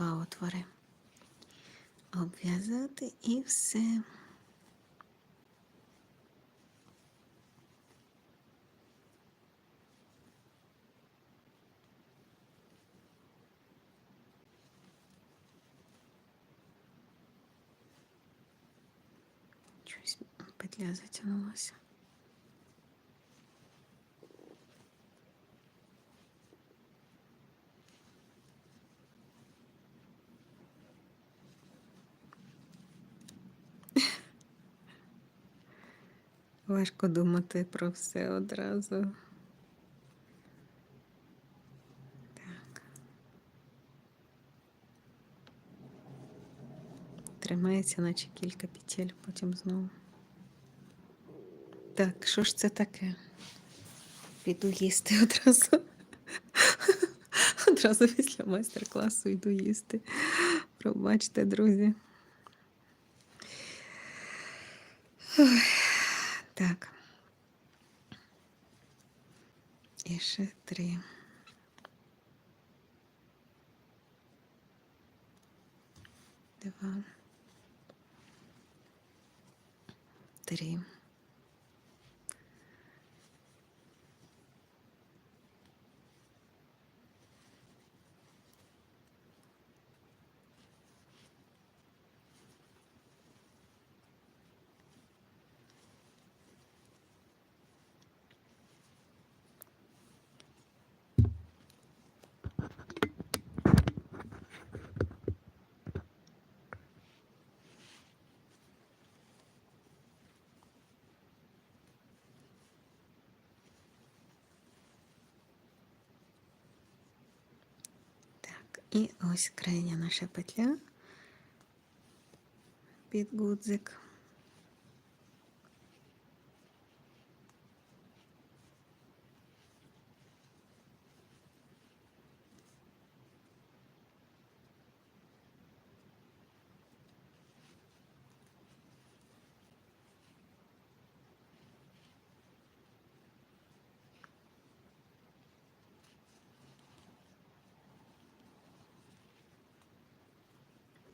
два отвори. Обв'язати і все. Щось петля затягнулася. Важко думати про все одразу. Так. Тримається, наче кілька петель, потім знову. Так, що ж це таке? Піду їсти одразу. Одразу після майстер-класу йду їсти. Пробачте, друзі. Ой, Так. І ще три. Два. Три. І ось крайня наша петля під гудзик.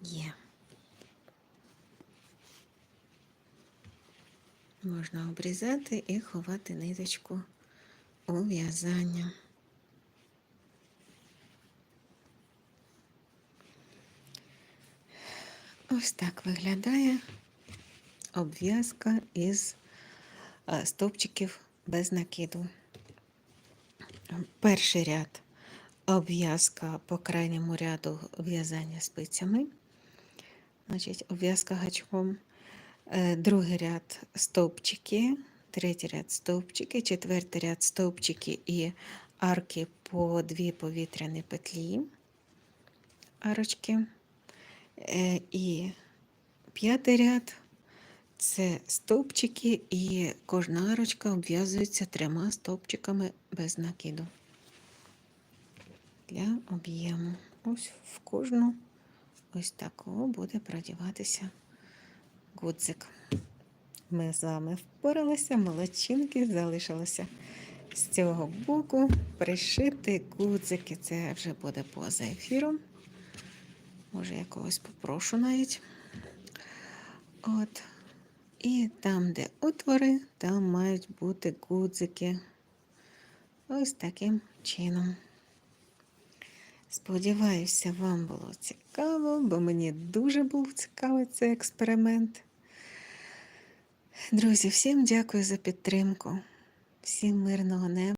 Є. Можна обрізати і ховати ниточку у в'язання. Ось так виглядає обв'язка із е, стовпчиків без накиду. Перший ряд обв'язка по крайньому ряду в'язання спицями. Значить, обв'язка гачком. Е, Другий ряд стовпчики, третій ряд стовпчики, четвертий ряд стовпчики і арки по дві повітряні петлі, арочки. Е, І п'ятий ряд це стовпчики, і кожна арочка обв'язується трьома стовпчиками без накиду для об'єму. Ось в кожну ось такого буде продіватися гудзик. Ми з вами впоралися, молодчинки, залишилося з цього боку пришити гудзики. Це вже буде поза ефіром. Може, я когось попрошу навіть. От. І там, де отвори, там мають бути гудзики. Ось таким чином. Сподіваюся, вам було цікаво, бо мені дуже був цікавий цей експеримент. Друзі, всім дякую за підтримку, всім мирного неба.